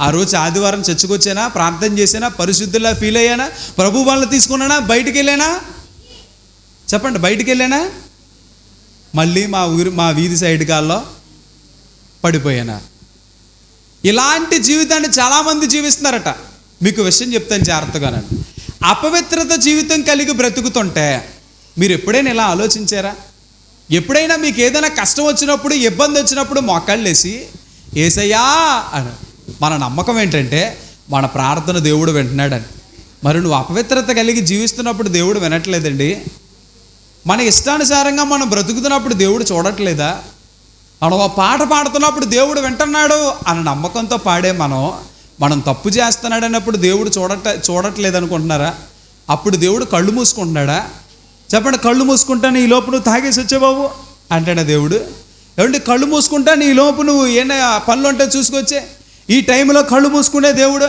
ఆ రోజు ఆదివారం చచ్చుకొచ్చానా ప్రార్థన చేసానా పరిశుద్ధులా ఫీల్ అయ్యానా? ప్రభు వాళ్ళని తీసుకున్నానా? బయటికి వెళ్ళానా? చెప్పండి బయటికి వెళ్ళానా? మళ్ళీ మా ఊరి మా వీధి సైడ్ కాల్లో పడిపోయానా? ఇలాంటి జీవితాన్ని చాలామంది జీవిస్తున్నారట. మీకు విషయం చెప్తాను జాగ్రత్తగానండి అపవిత్రత జీవితం కలిగి బ్రతుకుతుంటే మీరు ఎప్పుడైనా ఇలా ఆలోచించారా? ఎప్పుడైనా మీకు ఏదైనా కష్టం వచ్చినప్పుడు ఇబ్బంది వచ్చినప్పుడు మొక్కళ్ళేసి ఏసయ్యా అని మన నమ్మకం ఏంటంటే మన ప్రార్థన దేవుడు వింటున్నాడని. మరి నువ్వు అపవిత్రత కలిగి జీవిస్తున్నప్పుడు దేవుడు వినట్లేదండి. మన ఇష్టానుసారంగా మనం బ్రతుకుతున్నప్పుడు దేవుడు చూడట్లేదా? మనం ఒక పాట పాడుతున్నప్పుడు దేవుడు వింటున్నాడు అన్న నమ్మకంతో పాడే మనం మనం తప్పు చేస్తున్నాడు అన్నప్పుడు దేవుడు చూడట చూడట్లేదు అనుకుంటున్నారా అప్పుడు దేవుడు కళ్ళు మూసుకుంటున్నాడా? చెప్పండి కళ్ళు మూసుకుంటాను ఈ లోపు నువ్వు తాగేసి వచ్చే బాబు? అంటాడా దేవుడు. ఏమంటే కళ్ళు మూసుకుంటాను ఈ లోపు నువ్వు ఏమైనా పనులు ఉంటే చూసుకొచ్చే ఈ టైంలో కళ్ళు మూసుకునే దేవుడు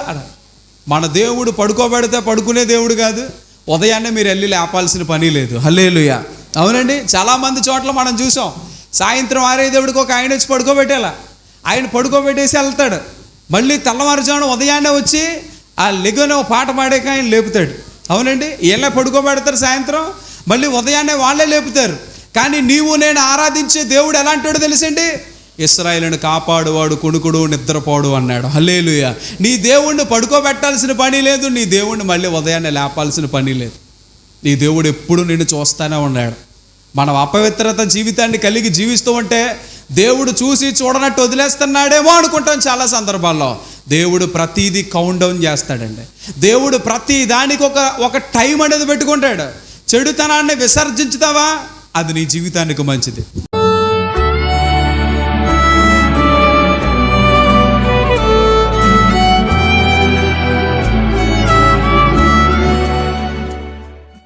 మన దేవుడు పడుకోబెడితే పడుకునే దేవుడు కాదు. ఉదయాన్నే మీరు వెళ్ళి లేపాల్సిన పని లేదు. హల్లేలుయ. అవునండి? చాలామంది చోట్ల మనం చూసాం. సాయంత్రం ఆరే దేవుడికి ఒక ఆయన వచ్చి పడుకోబెట్టేలా. ఆయన పడుకోబెట్టేసి వెళ్తాడు. మళ్ళీ తెల్లవారుజామున ఉదయాన్నే వచ్చి ఆ లెగున పాట పాడాక ఆయన లేపుతాడు. అవునండి? వీళ్ళే పడుకోబెడతారు సాయంత్రం. మళ్ళీ ఉదయాన్నే వాళ్ళే లేపుతారు. కానీ నీవు నేను ఆరాధించే దేవుడు ఎలాంటివాడు తెలుసండి? ఇస్రాయలను కాపాడువాడు కొనుకుడు నిద్రపోడు అన్నాడు. హల్లేలుయ. నీ దేవుణ్ణి పడుకోబెట్టాల్సిన పని లేదు నీ దేవుణ్ణి మళ్ళీ ఉదయాన్నే లేపాల్సిన పని లేదు. నీ దేవుడు ఎప్పుడు నిన్ను చూస్తానే ఉన్నాడు. మనం అపవిత్రత జీవితాన్ని కలిగి జీవిస్తూ ఉంటే దేవుడు చూసి చూడనట్టు వదిలేస్తున్నాడేమో అనుకుంటాం చాలా సందర్భాల్లో. దేవుడు ప్రతిదీ కౌంట్ డౌన్ చేస్తాడండి. దేవుడు ప్రతి దానికి ఒక ఒక టైం అనేది పెట్టుకుంటాడు. చెడుతనాన్ని విసర్జించుతావా? అది నీ జీవితానికి మంచిది.